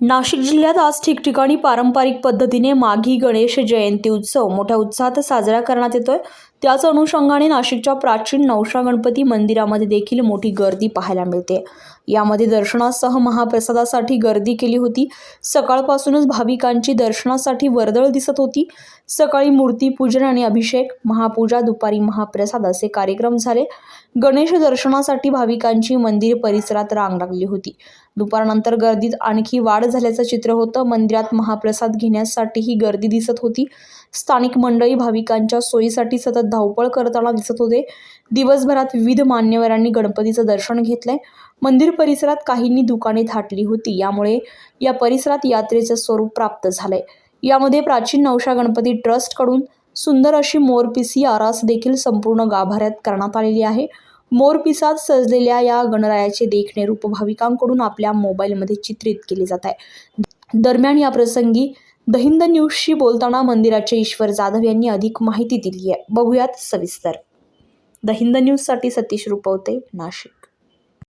नाशिक जिल्ह्यात आज ठिकठिकाणी पारंपरिक पद्धतीने माघी गणेश जयंती उत्सव मोठ्या उत्साहात साजरा करण्यात येतोय. त्याच अनुषंगाने नाशिकच्या प्राचीन नवशा गणपती मंदिरामध्ये देखील मोठी गर्दी पाहायला मिळते. यामध्ये दर्शनासह महाप्रसादासाठी गर्दी केली होती. सकाळपासूनच भाविकांची दर्शनासाठी वर्दळ दिसत होती. सकाळी मूर्तीपूजन आणि अभिषेक महापूजा दुपारी महाप्रसाद असे कार्यक्रम झाले. गणेश दर्शनासाठी भाविकांची मंदिर परिसरात रांग लागली होती. दुपारनंतर गर्दीत आणखी वाढ झाल्याचं चित्र होतं. मंदिरात महाप्रसाद घेण्यासाठीही गर्दी दिसत होती. स्थानिक मंडळी भाविकांच्या सोयीसाठी सतत धावपळ करताना दिसत होते. दिवसभरात विविध मान्यवरांनी गणपतीचं दर्शन घेतलंय. मंदिर परिसरात काहींनी दुकाने थाटली होती. यामुळे या परिसरात यात्रेचं स्वरूप प्राप्त झालंय. यामध्ये प्राचीन नवशा गणपती ट्रस्टकडून सुंदर अशी मोरपिसी आरास देखील संपूर्ण गाभाऱ्यात करण्यात आलेली आहे. मोरपिसात सजलेल्या या गणरायाचे देखणे रूप भाविकांकडून आपल्या मोबाईलमध्ये चित्रित केले जात आहे. दरम्यान या प्रसंगी द हिंद न्यूजशी बोलताना मंदिराचे ईश्वर जाधव यांनी अधिक माहिती दिली आहे बघूयात सविस्तर. द हिंद न्यूजसाठी सतीश रुपवते नाशिक.